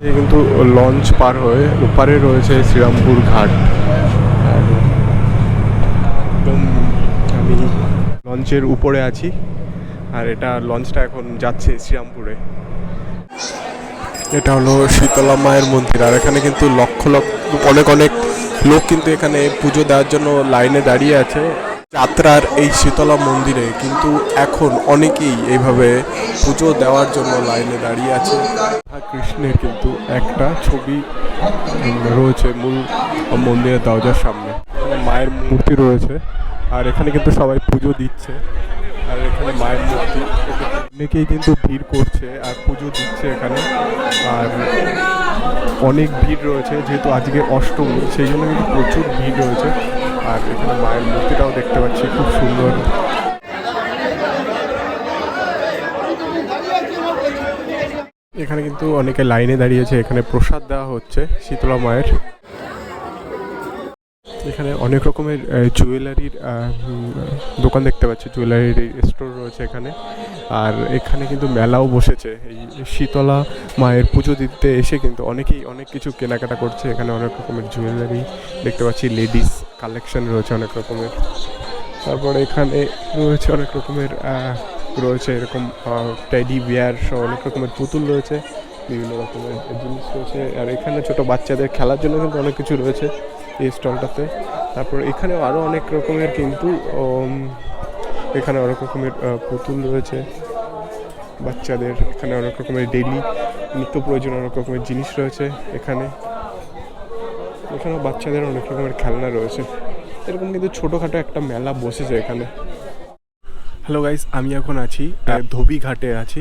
কিন্তু লঞ্চ পার হয়ে ওপারে রয়েছে শ্রীরামপুর ঘাট। একদম আমি লঞ্চের উপরে আছি। আর এটা লঞ্চটা এখন যাচ্ছে শ্রীরামপুরে। এটা হলো শীতলা মায়ের মন্দির। আর এখানে কিন্তু লক্ষ লক্ষ, অনেক অনেক লোক কিন্তু এখানে পুজো দেওয়ার জন্য লাইনে দাঁড়িয়ে আছে। যাত্রার এই শীতলা মন্দিরে কিন্তু এখন অনেকেই এইভাবে পুজো দেওয়ার জন্য লাইনে দাঁড়িয়ে আছে। কৃষ্ণের কিন্তু একটা ছবি রয়েছে মূল মন্দিরের দরজার সামনে। মায়ের মূর্তি রয়েছে, আর এখানে কিন্তু সবাই পুজো দিচ্ছে। আর এখানে মায়ের মূর্তি, অনেকেই কিন্তু ভিড় করছে আর পুজো দিচ্ছে এখানে। আর অনেক ভিড় রয়েছে, যেহেতু আজকে অষ্টমী, সেই জন্য কিন্তু প্রচুর ভিড় রয়েছে। আর এখানে মায়ের মূর্তিটাও দেখতে পাচ্ছি, খুব সুন্দর। এখানে কিন্তু অনেকে লাইনে দাঁড়িয়েছে, এখানে প্রসাদ দেওয়া হচ্ছে শীতলা মায়ের। এখানে অনেক রকমের জুয়েলারির দোকান দেখতে পাচ্ছি, জুয়েলারির স্টোর রয়েছে এখানে। আর এখানে কিন্তু মেলাও বসেছে, এই শীতলা মায়ের পুজো দিতে এসে কিন্তু অনেকেই অনেক কিছু কেনাকাটা করছে। এখানে অনেক রকমের জুয়েলারি দেখতে পাচ্ছি, লেডিস কালেকশন রয়েছে অনেক রকমের। তারপরে এখানে রয়েছে অনেক রকমের রয়েছে এরকম টেডি বিয়ার সহ অনেক রকমের পুতুল রয়েছে, বিভিন্ন রকমের জিনিস রয়েছে। আর এখানে ছোট বাচ্চাদের খেলার জন্য কিন্তু অনেক কিছু রয়েছে এই স্টলটাতে। তারপর এখানে আরও অনেক রকমের কিন্তু এখানে অনেক রকমের পুতুল রয়েছে বাচ্চাদের। এখানে অনেক রকমের ডেইলি নিত্য প্রয়োজন অনেক রকমের জিনিস রয়েছে এখানে। এখানেও বাচ্চাদের অনেক রকমের খেলনা রয়েছে। এরকম কিন্তু ছোটোখাটো একটা মেলা বসেছে এখানে। হ্যালো গাইস আমি এখন আছি ধোবিঘাটে আছি।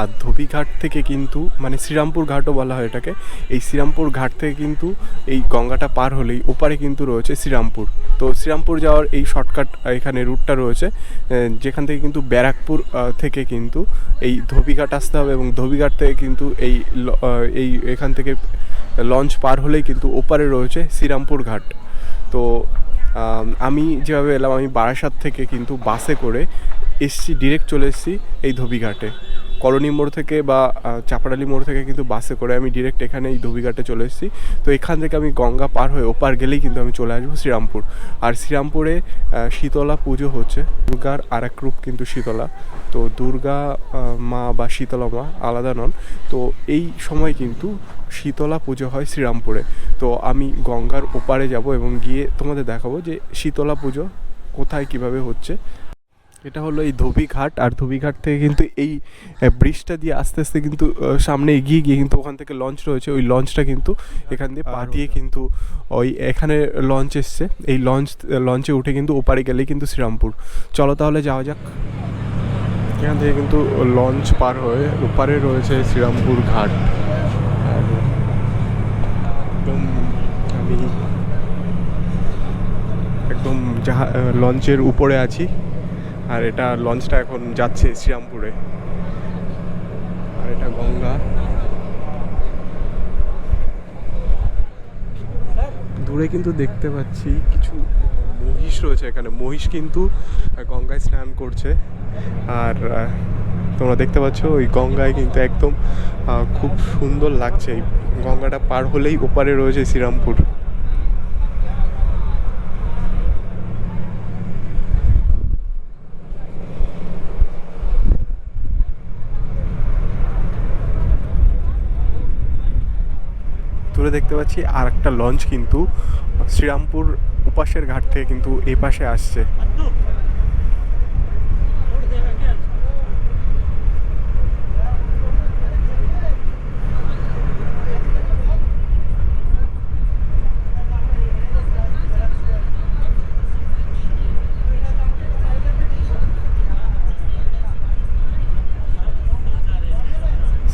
আর ধোবিঘাট থেকে কিন্তু মানে শ্রীরামপুর ঘাটও বলা হয় এটাকে। এই শ্রীরামপুর ঘাট থেকে কিন্তু এই গঙ্গাটা পার হলেই ওপারে কিন্তু রয়েছে শ্রীরামপুর। তো শ্রীরামপুর যাওয়ার এই শর্টকাট এখানে রুটটা রয়েছে। যেখান থেকে কিন্তু ব্যারাকপুর থেকে কিন্তু এই ধোবিঘাট আসতে হবে এবং ধোবিঘাট থেকে কিন্তু এই এই এখান থেকে লঞ্চ পার হলেই কিন্তু ওপারে রয়েছে শ্রীরামপুর ঘাট। তো, আমি যেভাবে এলাম, আমি বারাসাত থেকে কিন্তু বাসে করে এসছি ডিরেক্ট চলে এসেছি এই ধোবিঘাটে কলোনি মোড় থেকে বা চাপাডালি মোড় থেকে কিন্তু বাসে করে আমি ডিরেক্ট এখানে এই ধোবিঘাটে চলে এসেছি। তো এখান থেকে আমি গঙ্গা পার হয়ে ওপার গেলেই কিন্তু আমি চলে আসব শ্রীরামপুর। আর শ্রীরামপুরে শীতলা পুজো হচ্ছে। দুর্গার আর এক রূপ কিন্তু শীতলা। তো দুর্গা মা বা শীতলা মা আলাদা নন। তো এই সময় কিন্তু শীতলা পুজো হয় শ্রীরামপুরে। তো আমি গঙ্গার ওপারে যাব এবং গিয়ে তোমাদের দেখাবো যে শীতলা পুজো কোথায় কীভাবে হচ্ছে। এটা হলো এই ধোবিঘাট আর ধোবিঘাট থেকে কিন্তু এই ব্রিজটা দিয়ে আস্তে আস্তে কিন্তু সামনে এগিয়ে গিয়ে কিন্তু ওখান থেকে লঞ্চ রয়েছে। ওই লঞ্চটা কিন্তু এখান দিয়ে পা দিয়ে কিন্তু ওই এখানে লঞ্চ এসছে। এই লঞ্চ লঞ্চে উঠে কিন্তু ওপারে গেলেই কিন্তু শ্রীরামপুর। চলো তাহলে যাওয়া যাক। এখান থেকে কিন্তু লঞ্চ পার হয়ে ওপারে রয়েছে শ্রীরামপুর ঘাট। একদম, আমি একদম জাহা লঞ্চের উপরে আছি। আর এটা লঞ্চটা এখন যাচ্ছে শ্রীরামপুরে। আর এটা গঙ্গা। দূরে কিন্তু দেখতে পাচ্ছি কিছু মহিষ রয়েছে এখানে। মহিষ কিন্তু গঙ্গায় স্নান করছে। আর তোমরা দেখতে পাচ্ছ, ওই গঙ্গায় কিন্তু একদম খুব সুন্দর লাগছে। এই গঙ্গাটা পার হলেই ওপারে রয়েছে শ্রীরামপুর। দূরে দেখতে পাচ্ছি আর একটা লঞ্চ কিন্তু, শ্রীরামপুর উপাসের ঘাট থেকে কিন্তু এই পাশে আসছে।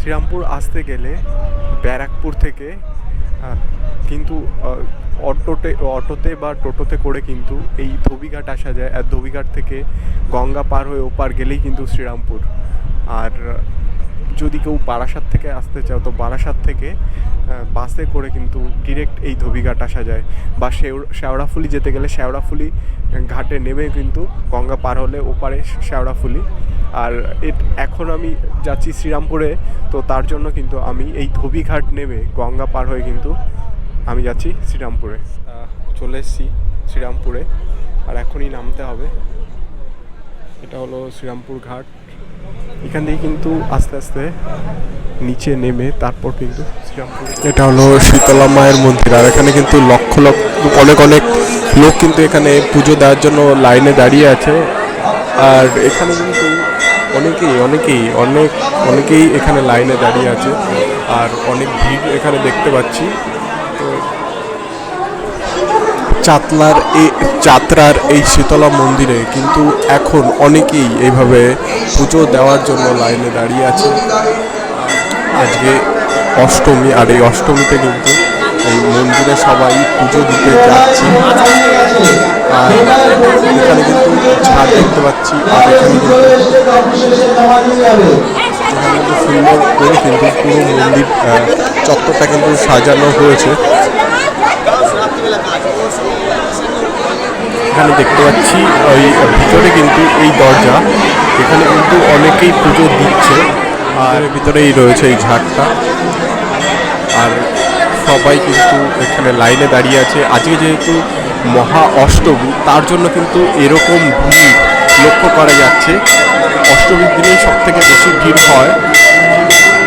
শ্রীরামপুর আসতে গেলে ব্যারাকপুর থেকে কিন্তু অটোতে অটোতে বা টোটোতে করে কিন্তু এই ধোবিঘাট আসা যায়। আর ধোবিঘাট থেকে গঙ্গা পার হয়ে ওপার গেলেই কিন্তু শ্রীরামপুর। আর যদি কেউ বারাসাত থেকে আসতে চাও, তো বারাসাত থেকে বাসে করে কিন্তু ডিরেক্ট এই ধোবিঘাট আসা যায়। বা শেওড়- শেওড়াফুলি যেতে গেলে শেওড়াফুলি ঘাটে নেমে কিন্তু গঙ্গা পার হলে ওপারে শেওড়াফুলি। আর এখন আমি যাচ্ছি শ্রীরামপুরে, তো তার জন্য কিন্তু আমি এই ধোবিঘাট নেমে গঙ্গা পার হয়ে কিন্তু আমি যাচ্ছি শ্রীরামপুরে। চলে এসেছি শ্রীরামপুরে, আর এখনই নামতে হবে। এটা হলো শ্রীরামপুর ঘাট। এখান থেকে কিন্তু আস্তে আস্তে নিচে নেমে তারপর কিন্তু এটা হলো শীতলা মায়ের মন্দির, আর এখানে কিন্তু লক্ষ লক্ষ, অনেক অনেক লোক কিন্তু এখানে পুজো দেওয়ার জন্য লাইনে দাঁড়িয়ে আছে। আর এখানে কিন্তু অনেকেই অনেকেই, অনেক, অনেকেই এখানে লাইনে দাঁড়িয়ে আছে। আর অনেক ভিড় এখানে দেখতে পাচ্ছি। চাতলার এই চাতরার এই শীতলা মন্দিরে কিন্তু এখন অনেকেই এইভাবে পুজো দেওয়ার জন্য লাইনে দাঁড়িয়ে আছে। আজকে অষ্টমী, আর এই অষ্টমীতে কিন্তু এই মন্দিরে সবাই পুজো দিতে যাচ্ছে। আর এখানে কিন্তু ঝাড় দেখতে পাচ্ছি, আর এখানে কিন্তু সুন্দর করে কিন্তু পুরো মন্দির চত্বরটা কিন্তু সাজানো হয়েছে। এখানে দেখতে পাচ্ছি, ওই ভিতরে কিন্তু এই দরজা, এখানে কিন্তু অনেকেই পুজো দিচ্ছে, আর ভিতরেই রয়েছে এই ঝাড়টা। আর সবাই কিন্তু এখানে লাইনে দাঁড়িয়ে আছে। আজকে যেহেতু মহা অষ্টমী, তার জন্য কিন্তু এরকম ভিড় লক্ষ্য করা যাচ্ছে। অষ্টমীর দিনেই সব থেকে বেশি ভিড় হয়।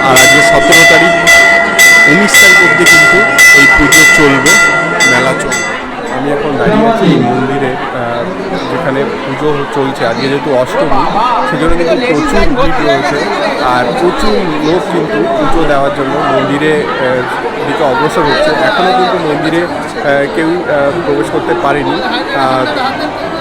আর আজকে সতেরো তারিখ, উনিশ তারিখ অব্দি কিন্তু এই পুজো চলবে, মেলা চলবে আমি এখন দাঁড়িয়ে আছি এই মন্দিরে আহ, যেখানে পুজো চলছে। আজকে যেহেতু অষ্টমী, সেজন্য কিন্তু প্রচুর ভিড় রয়েছে। আর প্রচুর লোক কিন্তু পুজো দেওয়ার জন্য মন্দিরে দিকে অগ্রসর হচ্ছে। এখনও কিন্তু মন্দিরে কেউ প্রবেশ করতে পারেনি।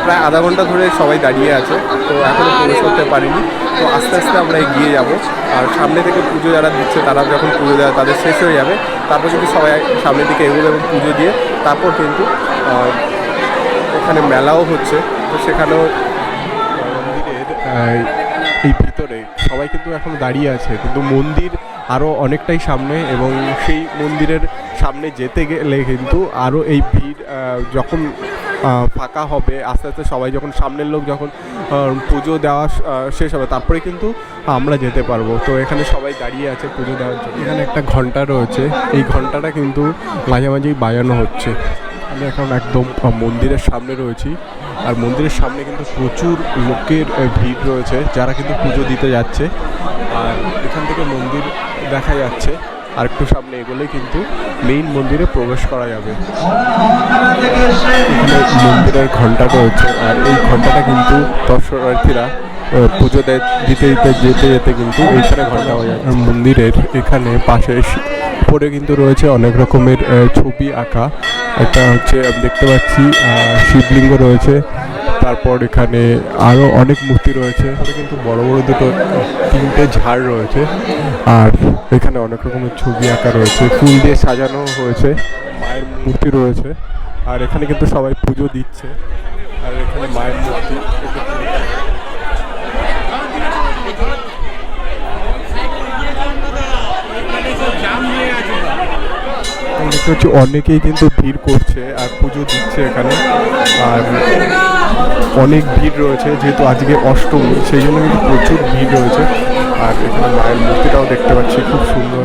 প্রায় আধা ঘণ্টা ধরে সবাই দাঁড়িয়ে আছে, তো এখনও প্রবেশ করতে পারিনি। তো আস্তে আস্তে আমরা এগিয়ে যাব। আর সামনে থেকে পুজো যারা দিচ্ছে, তারা যখন পুজো দেওয়া তাদের শেষ হয়ে যাবে। তারপর কিন্তু সবাই সামনের দিকে এগোবে এবং পুজো দিয়ে তারপর কিন্তু ওখানে মেলাও হচ্ছে। তো সেখানেও, মন্দিরের এই ভিতরে সবাই কিন্তু এখন দাঁড়িয়ে আছে। কিন্তু মন্দির আরও অনেকটাই সামনে এবং সেই মন্দিরের সামনে যেতে গেলে কিন্তু আরও এই ভিড় যখন ফাঁকা হবে, আস্তে আস্তে সবাই যখন সামনের লোক যখন পুজো দেওয়া শেষ হবে, তারপরে কিন্তু আমরা যেতে পারব। তো এখানে সবাই দাঁড়িয়ে আছে পুজো দেওয়ার জন্য। এখানে একটা ঘণ্টা রয়েছে। এই ঘন্টাটা কিন্তু মাঝে মাঝেই বাজানো হচ্ছে। আমি এখন একদম মন্দিরের সামনে রয়েছি। আর মন্দিরের সামনে কিন্তু প্রচুর লোকের ভিড় রয়েছে, যারা কিন্তু পুজো দিতে যাচ্ছে। আর এখান থেকে মন্দির দেখা যাচ্ছে, আর একটু সামনে এগোলেই কিন্তু মেইন মন্দিরে প্রবেশ করা যাবে। মন্দিরের ঘণ্টা রয়েছে, আর এই ঘন্টাটা কিন্তু দর্শনার্থীরা পুজো দিতে দিতে, যেতে যেতে কিন্তু এইখানে ঘণ্টা বাজায় আর মন্দিরের এখানে পাশে উপরে কিন্তু রয়েছে অনেক রকমের ছবি আঁকা। একটা হচ্ছে দেখতে পাচ্ছি শিবলিঙ্গ রয়েছে। তারপর এখানে আরও অনেক মূর্তি রয়েছে। কিন্তু বড় বড় দুটো, তিনটে ঝাড় রয়েছে। আর এখানে অনেক রকমের ছবি আঁকা রয়েছে। ফুল দিয়ে সাজানো হয়েছে। মায়ের মূর্তি রয়েছে। আর এখানে কিন্তু সবাই পুজো দিচ্ছে। আর এখানে মায়ের মূর্তি। দেখতে পাচ্ছি অনেকেই কিন্তু ভিড় করছে আর পুজো দিচ্ছে এখানে। আর অনেক ভিড় রয়েছে, যেহেতু আজকে অষ্টমী, সেই জন্য কিন্তু প্রচুর ভিড় রয়েছে। আর এখানে মায়ের মূর্তিটাও দেখতে পাচ্ছি, খুব সুন্দর।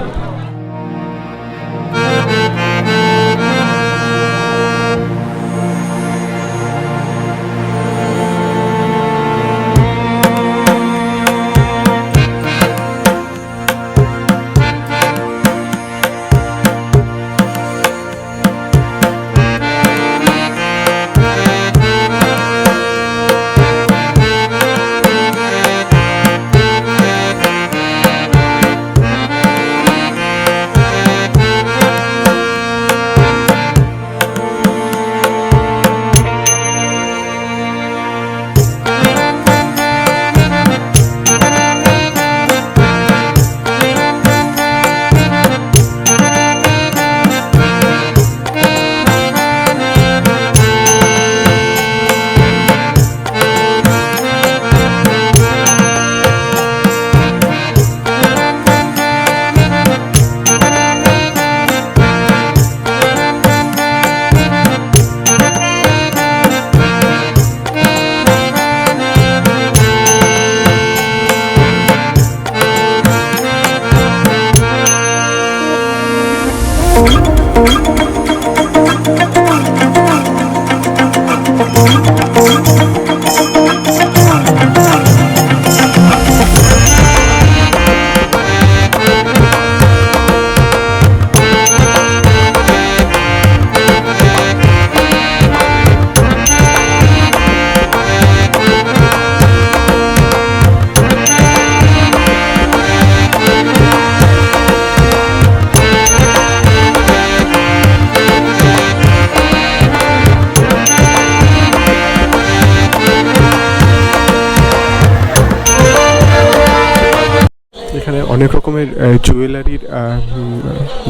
অনেক রকমের জুয়েলারির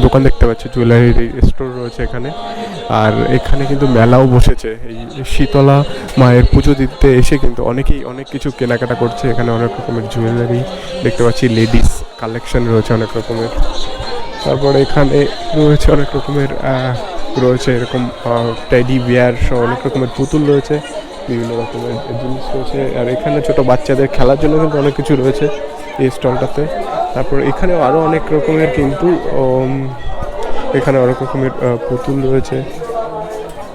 দোকান দেখতে পাচ্ছি। জুয়েলারির স্টোর রয়েছে এখানে। আর এখানে কিন্তু মেলাও বসেছে। এই শীতলা মায়ের পুজো দিতে এসে কিন্তু অনেকেই অনেক কিছু কেনাকাটা করছে। এখানে অনেক রকমের জুয়েলারি দেখতে পাচ্ছি। লেডিস কালেকশন রয়েছে অনেক রকমের। তারপরে এখানে রয়েছে অনেক রকমের রয়েছে এরকম টেডি বিয়ার সহ অনেক রকমের পুতুল রয়েছে। বিভিন্ন রকমের জিনিস রয়েছে। আর এখানে ছোট বাচ্চাদের খেলার জন্য কিন্তু অনেক কিছু রয়েছে এই স্টলটাতে তারপর এখানেও আরও অনেক রকমের কিন্তু এখানে অনেক রকমের পুতুল রয়েছে,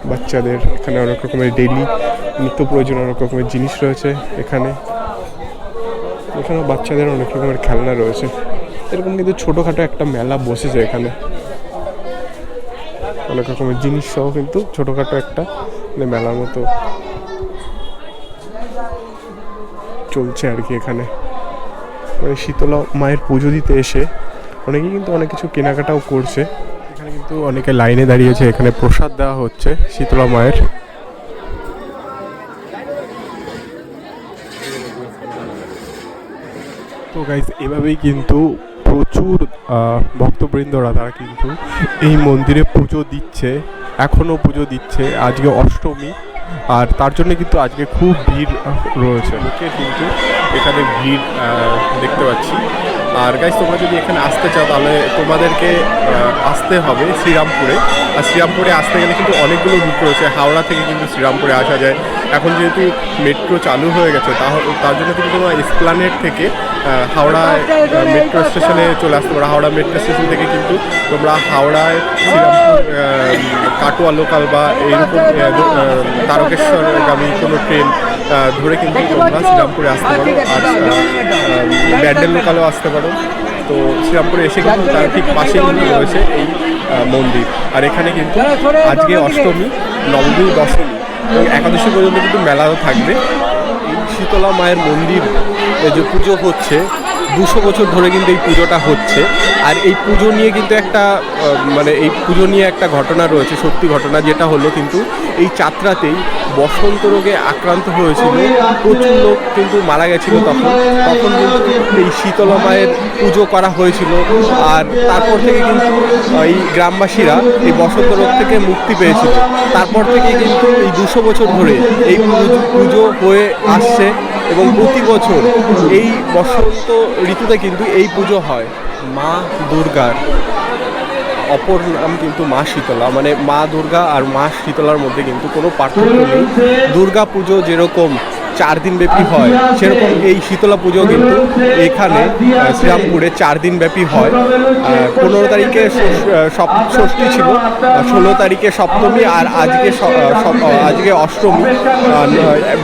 বাচ্চাদের, এখানে অনেক রকমের ডেইলি নিত্য প্রয়োজন, অনেক রকমের জিনিস রয়েছে এখানে। এখানেও বাচ্চাদের অনেক রকমের খেলনা রয়েছে। এরকম কিন্তু ছোটোখাটো একটা মেলা বসেছে এখানে। অনেক রকমের জিনিস সহ কিন্তু ছোটোখাটো একটা মানে মেলার মতো চলছে আর কি এখানে। মানে শীতলা মায়ের পুজো দিতে এসে অনেকেই কিন্তু অনেক কিছু কেনাকাটাও করছে। এখানে কিন্তু অনেকে লাইনে দাঁড়িয়েছে, এখানে প্রসাদ দেওয়া হচ্ছে শীতলা মায়ের। তো গাইজ এভাবেই কিন্তু প্রচুর ভক্তবৃন্দরা তারা কিন্তু এই মন্দিরে পুজো দিচ্ছে এখনও পুজো দিচ্ছে। আজকে অষ্টমী আর তার জন্য কিন্তু আজকে খুব ভিড় রয়েছে। লোকের কিন্তু এখানে ভিড় দেখতে পাচ্ছি। আর গাইজ তোমরা যদি এখানে আসতে চাও তাহলে তোমাদেরকে আসতে হবে শ্রীরামপুরে। আর শ্রীরামপুরে আসতে গেলে কিন্তু অনেকগুলো রুট রয়েছে। হাওড়া থেকে কিন্তু শ্রীরামপুরে আসা যায়। এখন যেহেতু মেট্রো চালু হয়ে গেছে তার জন্য কিন্তু তোমরা এসপ্লানেট থেকে আহ, হাওড়া মেট্রো স্টেশনে চলে আসতে পারো। হাওড়া মেট্রো স্টেশন থেকে কিন্তু তোমরা হাওড়ায় শ্রীরামপুর কাটোয়া লোকাল বা এইরকম তারকেশ্বরগামী কোনো ট্রেন ধরে কিন্তু তোমরা শ্রীরামপুরে আসতে পারো। আর ব্যান্ডেল লোকালেও আসতে পারো। তো শ্রীরামপুরে এসে কিন্তু তার ঠিক পাশে কিন্তু রয়েছে এই মন্দির। আর এখানে কিন্তু আজকে অষ্টমী নবমী দশমী এবং একাদশী পর্যন্ত কিন্তু মেলাও থাকবে। শীতলা মায়ের মন্দির যে পুজো হচ্ছে দুশো বছর ধরে কিন্তু এই পুজোটা হচ্ছে। আর এই পুজো নিয়ে কিন্তু একটা মানে এই পুজো নিয়ে একটা ঘটনা রয়েছে, সত্যি ঘটনা যেটা হলো কিন্তু এই চাত্রাতেই বসন্ত রোগে আক্রান্ত হয়েছিল। প্রচুর লোক কিন্তু মারা গেছিল তখন। তখন কিন্তু এই শীতলা মায়ের পুজো করা হয়েছিল। আর তারপর থেকে কিন্তু এই গ্রামবাসীরা এই বসন্ত রোগ থেকে মুক্তি পেয়েছিল। তারপর থেকে কিন্তু এই দুশো বছর ধরে এই পুজো- পুজো হয়ে আসছে। এবং প্রতি বছর এই বসন্ত ঋতুতে কিন্তু এই পুজো হয়। মা দুর্গার, অপর নাম কিন্তু মা শীতলা। মানে মা দুর্গা আর মা শীতলার মধ্যে কিন্তু কোনো পার্থক্য নেই। দুর্গা পুজো যেরকম চার দিন ব্যাপী হয়। সেরকম এই শীতলা পুজো কিন্তু এখানে শ্রীরামপুরে চার দিন ব্যাপী হয়। পনেরো তারিখে ষষ্ঠী ছিল ষোলো তারিখে সপ্তমী আর আজকে আজকে অষ্টমী।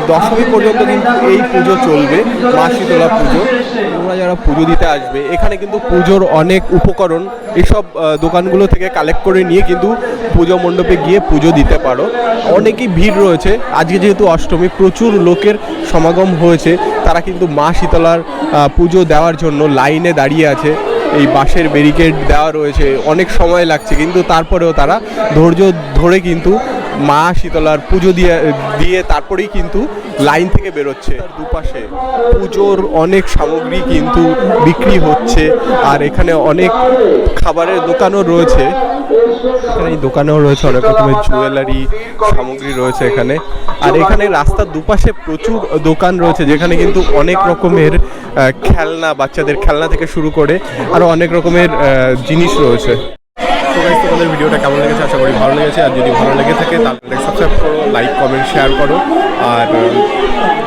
দশমী পর্যন্ত কিন্তু এই পুজো চলবে, মা শীতলা পুজো। তোমরা যারা পুজো দিতে আসবে, এখানে কিন্তু পুজোর অনেক উপকরণ, এসব দোকানগুলো থেকে কালেক্ট করে নিয়ে কিন্তু পুজো মণ্ডপে গিয়ে পুজো দিতে পারো। অনেকই ভিড় রয়েছে। আজকে যেহেতু অষ্টমী, প্রচুর লোকের সমাগম হয়েছে। তারা কিন্তু মা শীতলার পুজো দেওয়ার জন্য লাইনে দাঁড়িয়ে আছে। এই বাঁশের ব্যারিকেড দেওয়া রয়েছে। অনেক সময় লাগছে, কিন্তু তারপরেও তারা ধৈর্য ধরে কিন্তু মা শীতলার পুজো দিয়ে দিয়ে তারপরেই কিন্তু লাইন থেকে বেরোচ্ছে। দুপাশে পুজোর অনেক সামগ্রী কিন্তু বিক্রি হচ্ছে আর এখানে অনেক খাবারের দোকানও রয়েছে। এখানে এই দোকানেও রয়েছে অনেক রকমের জুয়েলারি সামগ্রী রয়েছে এখানে। আর এখানে রাস্তার দুপাশে প্রচুর দোকান রয়েছে যেখানে কিন্তু অনেক রকমের খেলনা, বাচ্চাদের খেলনা থেকে শুরু করে আরও অনেক রকমের জিনিস রয়েছে। তো গাইস তোমাদের ভিডিওটা কেমন লেগেছে আশা করি ভালো লেগেছে। আর যদি ভালো লেগে থাকে, তাহলে সাবস্ক্রাইব করো লাইক কমেন্ট শেয়ার করো। আর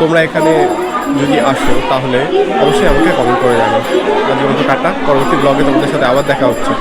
তোমরা এখানে যদি আসো, তাহলে অবশ্যই আমাকে কমেন্ট করে জানাও। আজকের মতো টাটা। পরবর্তী ব্লগে তোমাদের সাথে আবার দেখা হচ্ছে।